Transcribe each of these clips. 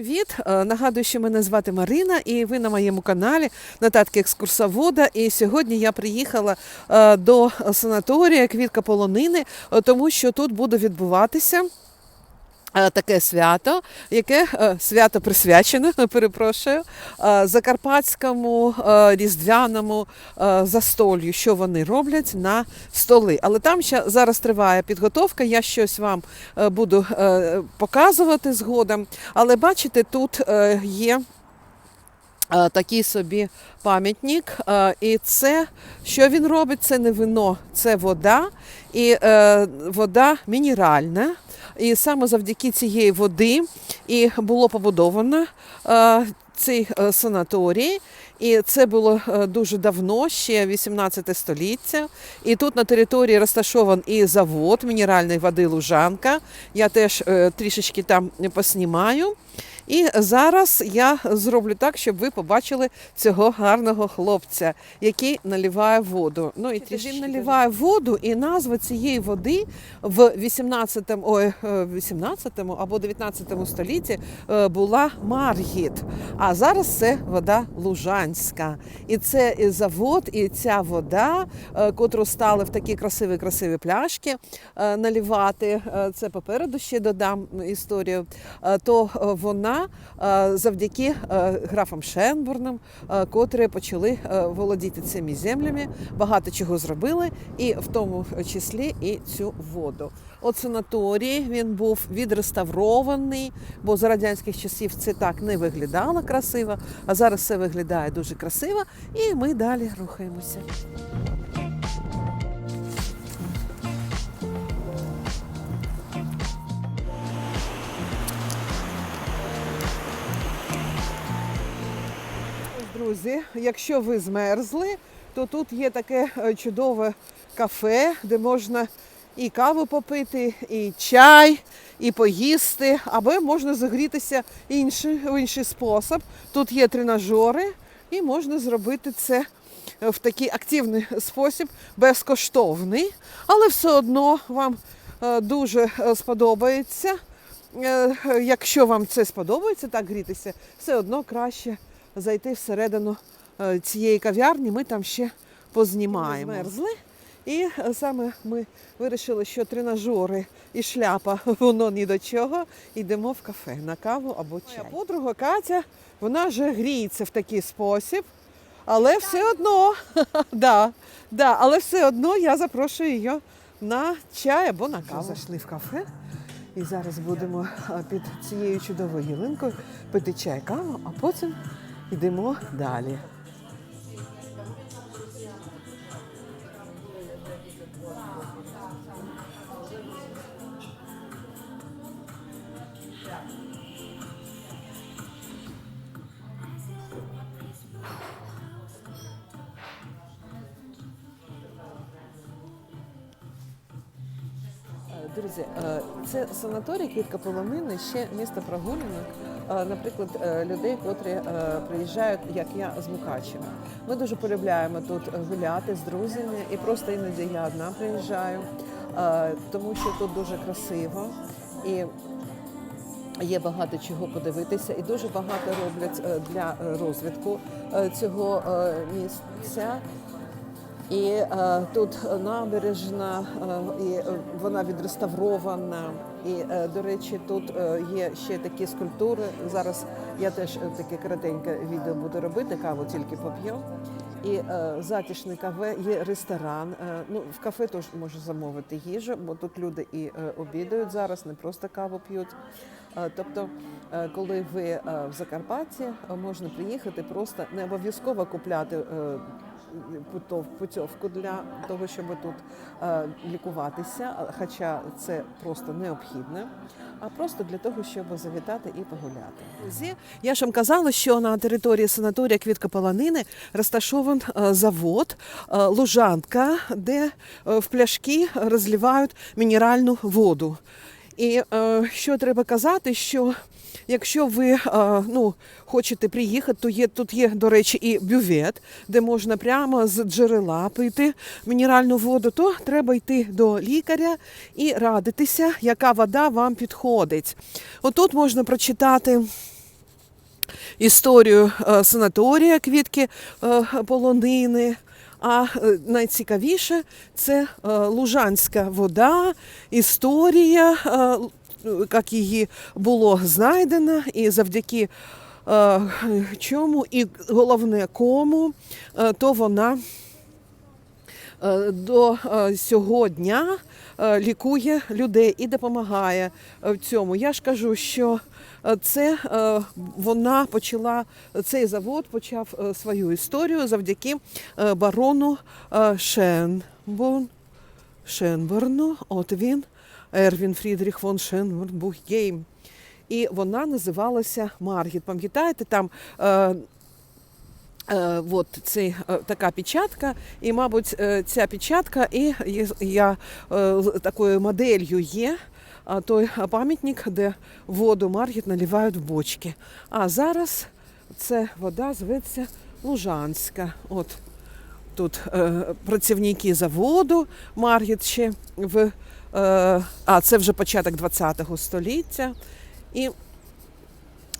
привіт! Е, Нагадую, що мене звати Марина, і ви на моєму каналі Нотатки екскурсовода. І сьогодні я приїхала е, до санаторія Квітка Полонини, е, тому що тут буде відбуватися. Е, Таке свято, яке е, свято присвячене, перепрошую, е, закарпатському різдвяному застолью, що вони роблять на столи. Але там ще зараз триває підготовка. Я щось вам буду показувати згодом. Але бачите, тут є. Е, Такий собі пам'ятник, Е, і це що він робить? Це не вино, це вода, і е, вода мінеральна. І саме завдяки цієї води і було побудовано цей санаторій. І це було дуже давно, ще 18 століття. І тут на території розташований і завод мінеральної води Лужанка. Я теж трішечки там поснімаю. І зараз я зроблю так, щоб ви побачили цього гарного хлопця, який наливає воду. Ну і він наливає воду, і назва цієї води в 18, ой, е, 18 або 19 столітті е, була Маргіт. А зараз це вода Лужанська. І це і завод, і ця вода, е, котру стали в такі красиві красиві пляшки е, наливати. е, Це попереду ще додам історію. е, То е, вона е, завдяки е, графам Шенбурнам, е, котрі почали володіти цими землями, багато чого зробили, і в тому числі і цю воду. От санаторій він був відреставрований, бо за радянських часів це так не виглядало красиво, а зараз все виглядає дуже красиво, і ми далі рухаємося. Друзі, якщо ви змерзли, то тут є таке е, чудове кафе, де можна і каву попити, і чай, і поїсти, або можна загрітися інший, в інший спосіб. Тут є тренажери, і можна зробити це в такий активний спосіб, безкоштовний, але все одно вам е, дуже е, сподобається. Е, Якщо вам це сподобається, так грітися, все одно краще зайти всередину е, цієї кав'ярні. Ми там ще познімаємо. Змерзли. І е, саме ми вирішили, що тренажери і шляпа воно ні до чого. Йдемо в кафе на каву або чай. Моя подруга Катя, вона вже гріється в такий спосіб, але все одно, да, да, але все одно я запрошую її на чай або на каву. Зайшли в кафе. І зараз будемо під цією чудовою ялинкою пити чай, каву, а потім йдемо далі. Друзі, е, це санаторій Квітка Полонини, ще місто прогулянок, е, наприклад, е, людей, котрі приїжджають, як я, з Мукачева. Ми дуже полюбляємо тут гуляти з друзями, і просто іноді я одна приїжджаю, тому що тут дуже красиво і є багато чого подивитися, і дуже багато роблять для розвитку цього місця. І е, тут набережна, е, і е, вона відреставрована. І, е, до речі, тут е, є ще такі скульптури. Зараз я теж е, таке коротеньке відео буду робити, каву тільки поп'ю. І е, затишне кафе, є ресторан. Е, ну, в кафе теж можна замовити їжу, бо тут люди і е, обідають зараз, не просто каву п'ють. Е, тобто, е, коли ви е, в Закарпатті, можна приїхати, просто не обов'язково купляти. е, путівку для того, щоб тут е, лікуватися, хоча це просто необхідно, а просто для того, щоб завітати і погуляти. Я ж вам казала, що на території санаторія Квітка Полонини розташований е, завод е, Лужанка, де в пляшки розливають мінеральну воду. І е, що треба казати, що якщо ви е, ну, хочете приїхати, то є тут є, до речі, і бювет, де можна прямо з джерела пити мінеральну воду, то треба йти до лікаря і радитися, яка вода вам підходить. Отут можна прочитати історію е, санаторія квітки е, полонини. А е, найцікавіше це е, лужанська вода, історія, е, як її було знайдено, і завдяки чому, і головне кому, то вона до сьогодні лікує людей і допомагає е, в цьому. Я ж кажу, що е, це е, вона почала цей завод почав е, свою історію завдяки е, барону е, Шенбон. Шенберну. От він, Ервін Фрідріх фон Шенберн Бухгейм. І вона називалася Маргіт. Пам'ятаєте, там е, Е, от це е, така печатка, і, мабуть, е, ця печатка і я е, такою моделлю є. Той пам'ятник, де воду Маргіт наливають в бочки. А зараз ця вода зветься Лужанська. От тут е, працівники заводу Маргіт ще в е, а це вже початок 20-го століття. І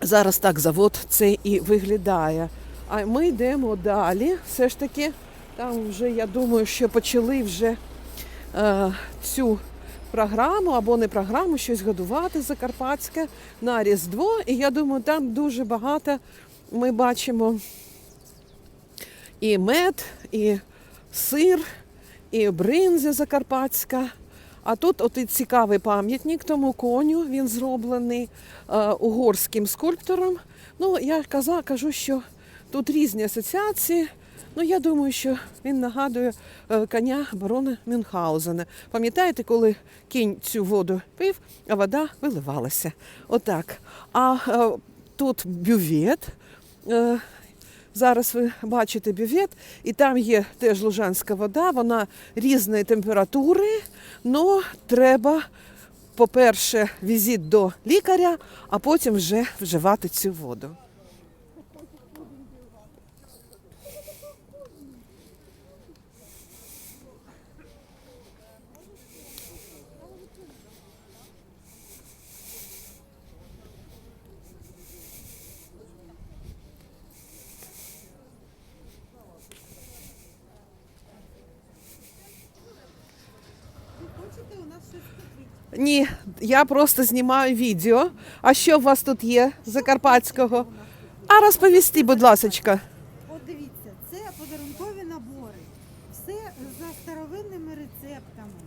зараз так завод це і виглядає. А ми йдемо далі. Все ж таки, там вже я думаю, що почали вже е, цю програму або не програму, щось годувати Закарпатське на Різдво. І я думаю, там дуже багато ми бачимо і мед, і сир, і бринзя закарпатська. А тут от і цікавий пам'ятник тому коню, він зроблений е, угорським скульптором. Ну, я каза, кажу, що тут різні асоціації. Ну, я думаю, що він нагадує е, коня барона Мюнхгаузена. Пам'ятаєте, коли кінь цю воду пив, а вода виливалася. Отак. А е, тут бювет. Е, Зараз ви бачите бювет, і там є теж лужанська вода, вона різної температури, але треба, по-перше, візит до лікаря, а потім вже вживати цю воду. Хочете у нас щось купити? Ні, я просто знімаю відео. А що у вас тут є закарпатського? А розповісти, будь ласка. От дивіться, це подарункові набори. Все за старовинними рецептами.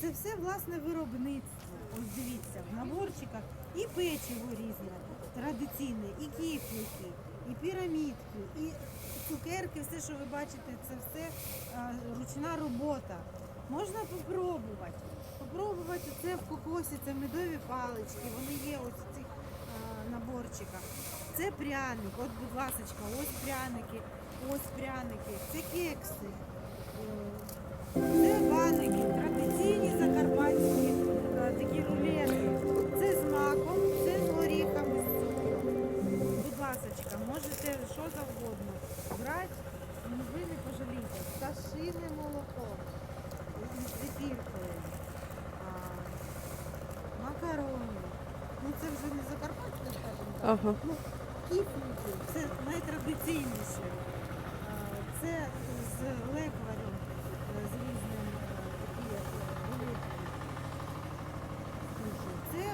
Це все власне виробництво. Ось дивіться, в наборчиках і печиво різне, традиційне, і кіфлики, і пірамідки, і цукерки, все, що ви бачите, це все ручна робота. Можна попробувати. Попробувати це в кокосі, це медові палички, вони є ось в цих а, наборчиках. Це пряник, от, будь ласка, ось пряники, ось пряники, це кекси, е, це ваники, традиційні закарпатські е, такі рулети. Це з маком, це з горіхами. Будь ласка, можете що завгодно брати, ви не пожалієте. Пташине молоко з зефіркою, а, макарони. Ну це вже не закарпатське, скажімо так. Ага. Ну, кіфлики, це найтрадиційніше. Це з лекварем, е, з різним е, такі як великі. Це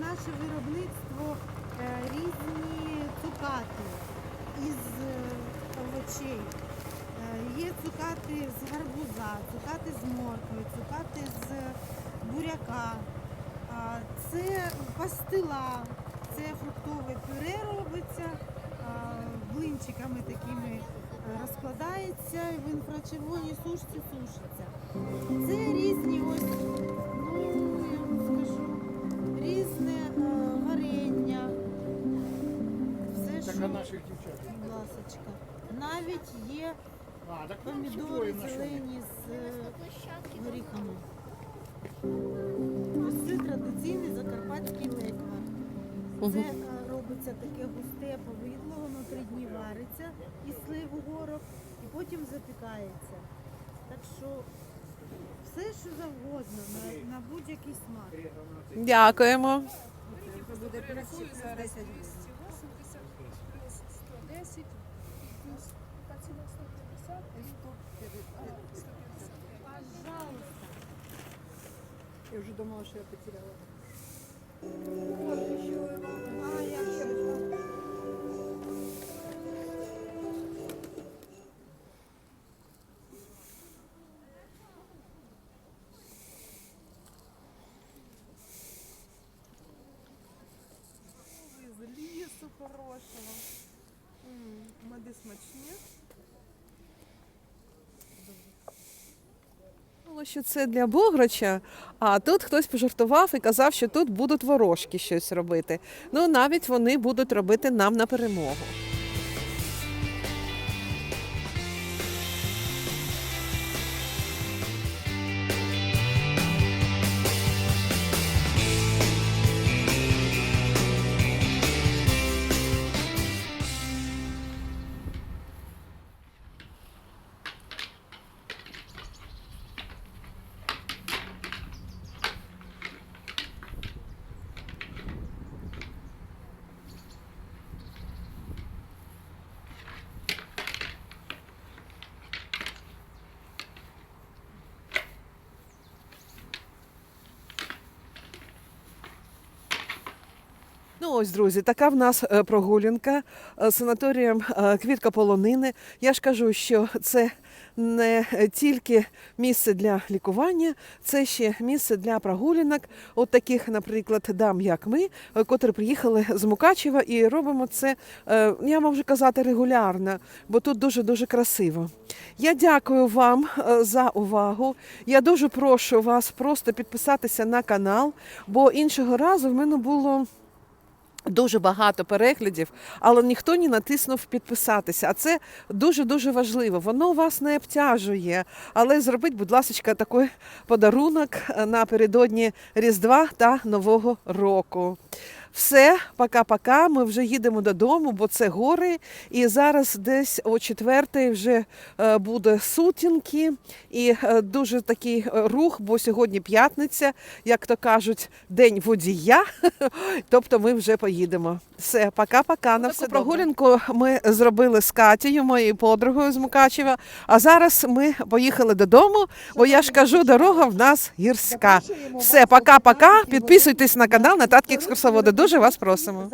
наше виробництво е, різні цукати із е, овочей. Е, Є цукати з гарбуза, цукати з моркви, цукати з буряка. Це пастила, це фруктове пюре робиться, блинчиками такими е, розкладається і в інфрачервоній сушці сушиться. Це різні ось, ну я вам скажу, різне е, варення. Все, що, ласочка. Навіть є помідори зелені з е, горіхами. Ось це традиційний закарпатський леквар. Це е, робиться таке густе повидло, воно три дні вариться із сливу горох і потім запікається. Так що все, що завгодно, на, на будь-який смак. Дякуємо. Це буде пересічно 10 гривень. Уже думала, что я потеряла. А, я ще. З лісу хорошого. М, Меди смачні. Думала, що це для Бограча, а тут хтось пожартував і казав, що тут будуть ворожки щось робити. Ну, навіть вони будуть робити нам на перемогу. Ось, друзі, така в нас е, прогулянка е, санаторієм е, Квітка Полонини. Я ж кажу, що це не тільки місце для лікування, це ще місце для прогулянок, от таких, наприклад, дам, як ми, котрі приїхали з Мукачева і робимо це, я можу казати, регулярно, бо тут дуже-дуже красиво. Я дякую вам за увагу. Я дуже прошу вас просто підписатися на канал, бо іншого разу в мене було. Дуже багато переглядів, але ніхто не натиснув підписатися. А це дуже дуже важливо. Воно вас не обтяжує. Але зробіть, будь ласка, такий подарунок напередодні Різдва та Нового року. Все, пока-пока. Ми вже їдемо додому, бо це гори. І зараз десь о четвертій вже е, буде сутінки і е, дуже такий е, рух, бо сьогодні п'ятниця, як то кажуть, день водія. Тобто ми вже поїдемо. Все, пока-пока. На все прогулянку ми зробили з Катією, моєю подругою з Мукачева. А зараз ми поїхали додому, бо я ж кажу, дорога в нас гірська. Все, пока-пока. Підписуйтесь на канал Нататки екскурсоводи. Дуже вас просимо.